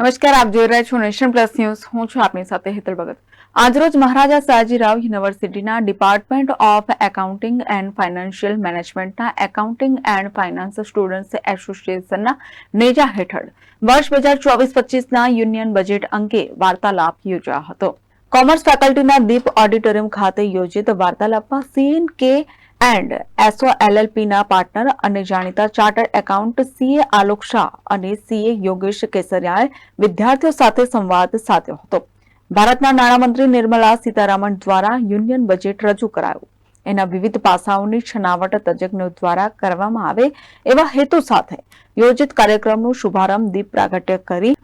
નમસ્કાર, આપ જોઈ રહ્યા છો નેશન પ્લસ ન્યૂઝ. હું છું આપની સાથે હેતલ ભગત. આજરોજ મહારાજા સયાજીરાવ યુનિવર્સિટીના department of accounting and financial મેનેજમેન્ટના એકાઉન્ટિંગ એન્ડ ફાઇનાન્સ સ્ટુડન્ટ્સ એસોસિએશનના નેજા હેઠળ વર્ષ બે હજાર ચોવીસ પચીસના યુનિયન બજેટ અંગે વાર્તાલાપ યોજાયો હતો. કોમર્સ ફેકલ્ટીના દીપ ઓડિટોરિયમ ખાતે યોજિત વાર્તાલાપમાં સીએન કે એન્ડ એસો એલએલપીના પાર્ટનર અને જાણીતા chartered account CA Alok Shah અને સીએ યોગેશ કેસરિયાએ વિદ્યાર્થીઓ સાથે સંવાદ સાધ્યો હતો. ભારતના નાણામંત્રી નિર્મલા સીતારામન દ્વારા યુનિયન બજેટ રજૂ કરાયું. એના વિવિધ પાસાઓની છનાવટ તજજ્ઞો દ્વારા કરવામાં આવે એવા હેતુ સાથે યોજિત કાર્યક્રમનો શુભારંભ દીપ પ્રાગટ્ય કરી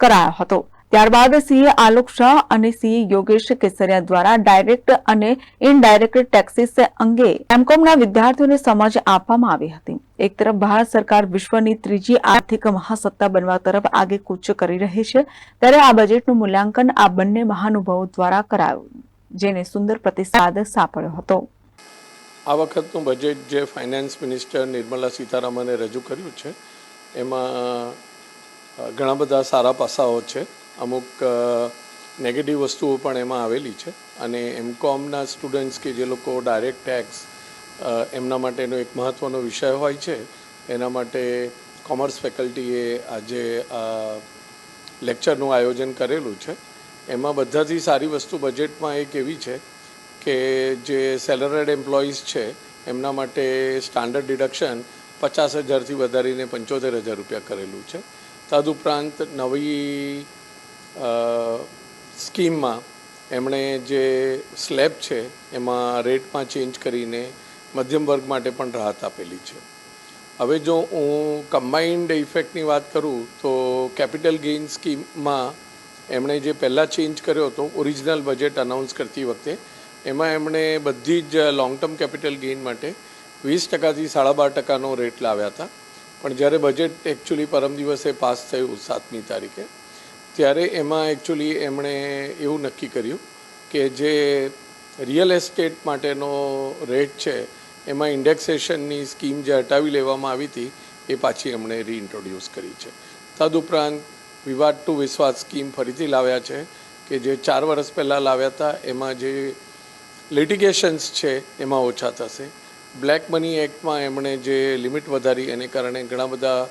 કરાયો હતો. ત્યારબાદ સીએ આલોક શાહ અને સીએ યોગેશ કેસરિયા દ્વારા ડાયરેક્ટ અને ઇનડાયરેક્ટ ટેક્સીસ અંગે એમકોમના વિદ્યાર્થીઓને સમજ આપવામાં આવી હતી. એક તરફ ભારત સરકાર વિશ્વની ત્રીજી આર્થિક મહાસત્તા બનવા તરફ આગે કૂચ કરી રહી છે, ત્યારે આ બજેટનું મૂલ્યાંકન આ બંને મહાનુભાવો દ્વારા કરાયું, જેને સુંદર પ્રતિસાદ સાંપડ્યો હતો. આ વખતનું બજેટ જે ફાઇનાન્સ મિનિસ્ટર નિર્મલા સીતારામને રજૂ કર્યું છે, એમાં ઘણા બધા સારા પાસાઓ છે. અમુક નેગેટિવ વસ્તુઓ પણ એમાં આવેલી છે. અને એમકોમના સ્ટુડન્ટ્સ કે જે લોકો ડાયરેક્ટ ટેક્સ એમના માટેનો એક મહત્ત્વનો વિષય હોય છે, એના માટે કોમર્સ ફેકલ્ટીએ આજે લેક્ચરનું આયોજન કરેલું છે. એમાં બધાથી સારી વસ્તુ બજેટમાં એક એવી છે કે જે સેલરેડ એમ્પ્લોઈઝ છે, એમના માટે સ્ટાન્ડર્ડ ડિડક્શન પચાસ હજારથી વધારીને પંચોતેર હજાર રૂપિયા કરેલું છે. તદુપરાંત નવી સ્કીમમાં એમણે જે સ્લેબ છે એમાં રેટમાં ચેન્જ કરીને મધ્યમ વર્ગ માટે પણ રાહત આપેલી છે. હવે જો હું કમ્બાઇન્ડ ઇફેક્ટની વાત કરું તો કેપિટલ ગેઇન સ્કીમમાં એમણે જે પહેલાં ચેન્જ કર્યો હતો, ઓરિજિનલ બજેટ અનાઉન્સ કરતી વખતે, એમાં એમણે બધી જ લોંગ ટર્મ કેપિટલ ગેઇન માટે વીસ ટકાથી સાડા બાર ટકાનો રેટ લાવ્યા હતા. પણ જ્યારે બજેટ એકચ્યુઅલી પરમ દિવસે પાસ થયું સાતમી તારીખે ત્યારે એમાં એકચ્યુઅલી એમણે એવું નક્કી કર્યું કે જે રિયલ એસ્ટેટ માટેનો રેટ છે, એમાં ઇન્ડેક્સેશનની સ્કીમ જે હટાવી લેવામાં આવી હતી, એ પાછી એમણે રીઇન્ટ્રોડ્યુસ કરી છે. તદુપરાંત વિવાદ ટુ વિશ્વાસ સ્કીમ ફરીથી લાવ્યા છે કે જે ચાર વર્ષ પહેલાં લાવ્યા હતા, એમાં જે લિટિગેશન્સ છે, એમાં ઓછા થશે. બ્લેક મની એક્ટમાં એમણે જે લિમિટ વધારી, એને કારણે ઘણા બધા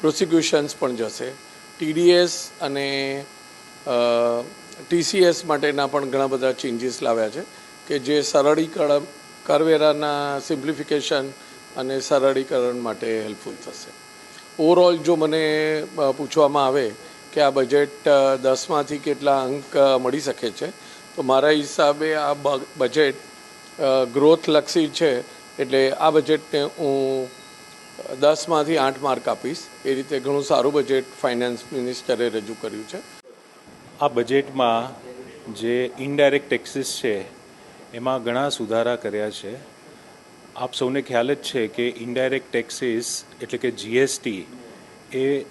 પ્રોસિક્યુશન્સ પણ જશે. ટીડીએસ અને ટીસીએસ માટેના પણ ઘણા બધા ચેન્જીસ લાવ્યા છે કે જે સરળીકરણ, કરવેરાના સિમ્પ્લિફિકેશન અને સરળીકરણ માટે હેલ્પફુલ થશે. ઓવરઓલ જો મને પૂછવામાં આવે કે આ બજેટ દસમાંથી કેટલા અંક મળી શકે છે, તો મારા હિસાબે આ બજેટ ગ્રોથલક્ષી છે, એટલે આ બજેટને હું દસમાંથી આઠ માર્ક આપીશ. એ રીતે ઘણું સારું બજેટ ફાઇનાન્સ મિનિસ્ટરે રજૂ કર્યું છે. આ બજેટમાં જે ઇનડાયરેક્ટ ટેક્સીસ છે, એમાં ઘણા સુધારા કર્યા છે. આપ સૌને ખ્યાલ જ છે કે ઇનડાયરેક્ટ ટેક્સીસ એટલે કે જીએસટી એ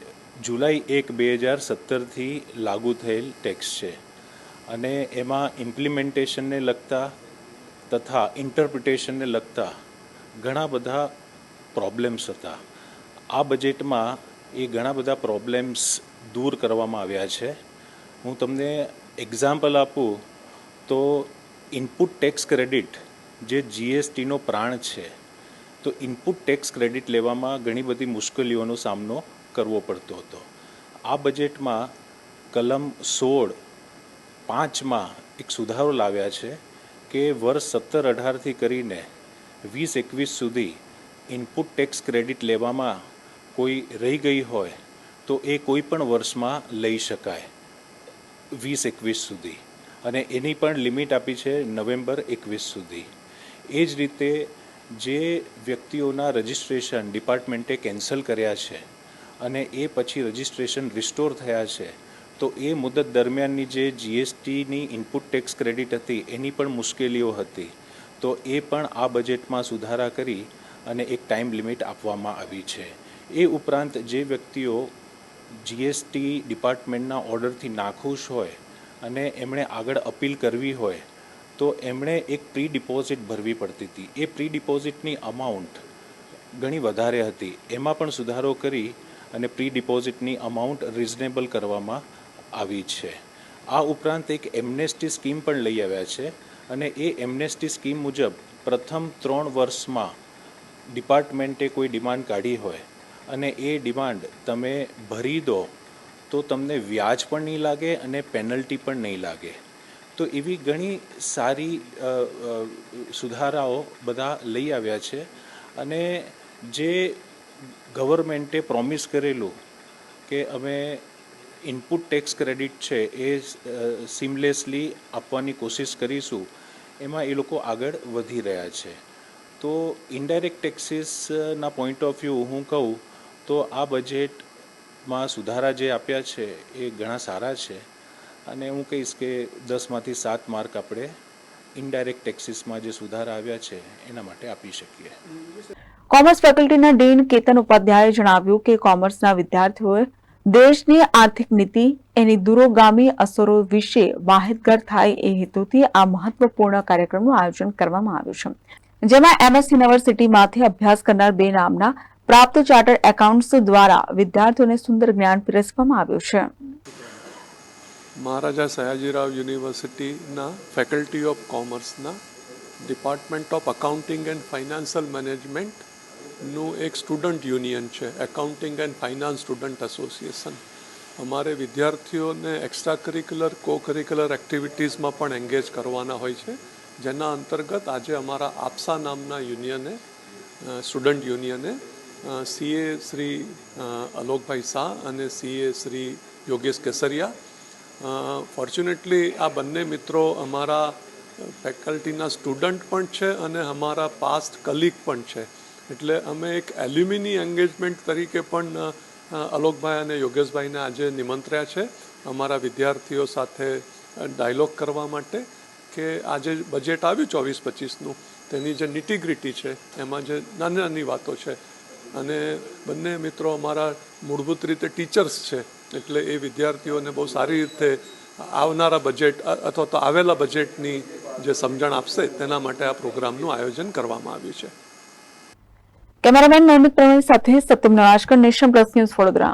જુલાઈ એક બે હજાર સત્તરથી લાગુ થયેલ ટેક્સ છે. અને એમાં ઇમ્પ્લિમેન્ટેશનને લગતા તથા ઇન્ટરપ્રિટેશનને લગતા ઘણા બધા પ્રોબ્લેમ્સ હતા. આ બજેટમાં એ ઘણા બધા પ્રોબ્લેમ્સ દૂર કરવામાં આવ્યા છે. હું તમને એક્ઝામ્પલ આપું તો ઇનપુટ ટેક્સ ક્રેડિટ જે જીએસટીનો પ્રાણ છે, તો ઇનપુટ ટેક્સ ક્રેડિટ લેવામાં ઘણી બધી મુશ્કેલીઓનો સામનો કરવો પડતો હતો. આ બજેટમાં કલમ સોળ પાંચમાં એક સુધારો લાવ્યા છે કે વર્ષ સત્તર અઢારથી કરીને વીસ એકવીસ સુધી ઇનપુટ ટેક્સ ક્રેડિટ લેવામાં કોઈ રહી ગઈ હોય, તો એ કોઈ પણ વર્ષમાં લઈ શકાય, વીસ એકવીસ સુધી. અને એની પણ લિમિટ આપી છે નવેમ્બર એકવીસ સુધી. એ જ રીતે જે વ્યક્તિઓના રજિસ્ટ્રેશન ડિપાર્ટમેન્ટે કેન્સલ કર્યા છે અને એ પછી રજિસ્ટ્રેશન રિસ્ટોર થયા છે, તો એ મુદત દરમિયાનની જે જીએસટીની ઇનપુટ ટેક્સ ક્રેડિટ હતી એની પણ મુશ્કેલીઓ હતી. તો એ પણ આ બજેટમાં સુધારા કરી અને એક ટાઈમ લિમિટ આપવામાં આવી છે. એ ઉપરાંત જે વ્યક્તિઓ જીએસટી ડિપાર્ટમેન્ટના ઓર્ડરથી નાખુશ હોય અને એમણે આગળ અપીલ કરવી હોય, તો એમણે એક પ્રી ડિપોઝિટ ભરવી પડતી હતી. એ પ્રી ડિપોઝિટની અમાઉન્ટ ઘણી વધારે હતી. એમાં પણ સુધારો કરી અને પ્રી ડિપોઝિટની અમાઉન્ટ રિઝનેબલ કરવામાં આવી છે. આ ઉપરાંત એક એમનેસ્ટી સ્કીમ પણ લઈ આવ્યા છે અને એ એમનેસ્ટી સ્કીમ મુજબ પ્રથમ ત્રણ વર્ષમાં ડિપાર્ટમેન્ટે કોઈ ડિમાન્ડ કાઢી હોય અને એ ડિમાન્ડ તમે ભરી દો, તો તમને વ્યાજ પણ નહીં લાગે અને પેનલ્ટી પણ નહીં લાગે. તો એવી ઘણી સારી સુધારાઓ બધા લઈ આવ્યા છે અને જે ગવર્મેન્ટે પ્રોમિસ કરેલું કે અમે ઇનપુટ ટેક્સ ક્રેડિટ છે એ સિમલેસલી આપવાની કોશિશ કરીશું, એમાં એ લોકો આગળ વધી રહ્યા છે. તો ઇન્ડાયરેક્ટ ટેક્સીસના પોઈન્ટ ઓફ વ્યૂ હું કહું, તો આ બજેટમાં સુધારા જે આપ્યા છે એ ઘણા સારા છે. અને હું કહીશ કે દસમાંથી સાત માર્ક આપણે ઇન્ડાયરેક્ટ ટેક્સીસમાં જે સુધારા આવ્યા છે, એના માટે આપી શકીએ. કોમર્સ ફેકલ્ટીના ડીન કેતન ઉપાધ્યાયે જણાવ્યું કે કોમર્સના વિદ્યાર્થીઓએ દેશની આર્થિક નીતિ, એની દૂરોગામી અસરો વિશે માહિતગાર થાય એ હેતુથી આ મહત્વપૂર્ણ કાર્યક્રમનું આયોજન કરવામાં આવ્યું છે. જેમાં એમએસ યુનિવર્સિટીમાંથી અભ્યાસ કરનાર બે નામના પ્રાપ્ત ચાર્ટર્ડ એકાઉન્ટ્સ દ્વારા વિદ્યાર્થીઓને સુંદર જ્ઞાન પીરસવામાં આવ્યું છે. મહારાજા સયાજીરાવ યુનિવર્સિટીના faculty of કોમર્સના department of accounting and financial મેનેજમેન્ટનું એક સ્ટુડન્ટ યુનિયન છે accounting and finance student association અમારે વિદ્યાર્થીઓને એક્સ્ટ્રા કરિક્યુલર કો કરિક્યુલર એક્ટિવિટીઝમાં પણ એન્ગેજ કરવાના હોય છે. જેના અંતર્ગત આજે અમારા આપસા નામના યુનિયને સ્ટુડન્ટ યુનિયને સીએ શ્રી અલોકભાઈ શાહ અને સીએ શ્રી યોગેશ કેસરિયા. ફોર્ચ્યુનેટલી આ બંને મિત્રો અમારા ફેકલ્ટીના સ્ટુડન્ટ પણ છે અને અમારા પાસ્ટ કલીગ પણ છે. એટલે અમે એક એલ્યુમિની એન્ગેજમેન્ટ તરીકે પણ અલોકભાઈ અને યોગેશભાઈને આજે નિમંત્ર્યા છે અમારા વિદ્યાર્થીઓ સાથે ડાયલોગ કરવા માટે. કે આજે બજેટ આવ્યું ચોવીસ, પચીસનું, તેની જે નિટીગ્રિટી છે, એમાં જે નાની નાની વાતો છે. અને બંને મિત્રો અમારા મૂળભૂત રીતે ટીચર્સ છે, એટલે એ વિદ્યાર્થીઓને બહુ સારી રીતે આવનારા બજેટ અથવા તો આવેલા બજેટની જે સમજણ આપશે, તેના માટે આ પ્રોગ્રામનું આયોજન કરવામાં આવ્યું છે. કેમેરામેન નવનીત પ્રવીણ સાથે Satyam Nawajkar nation plus news Vadodara.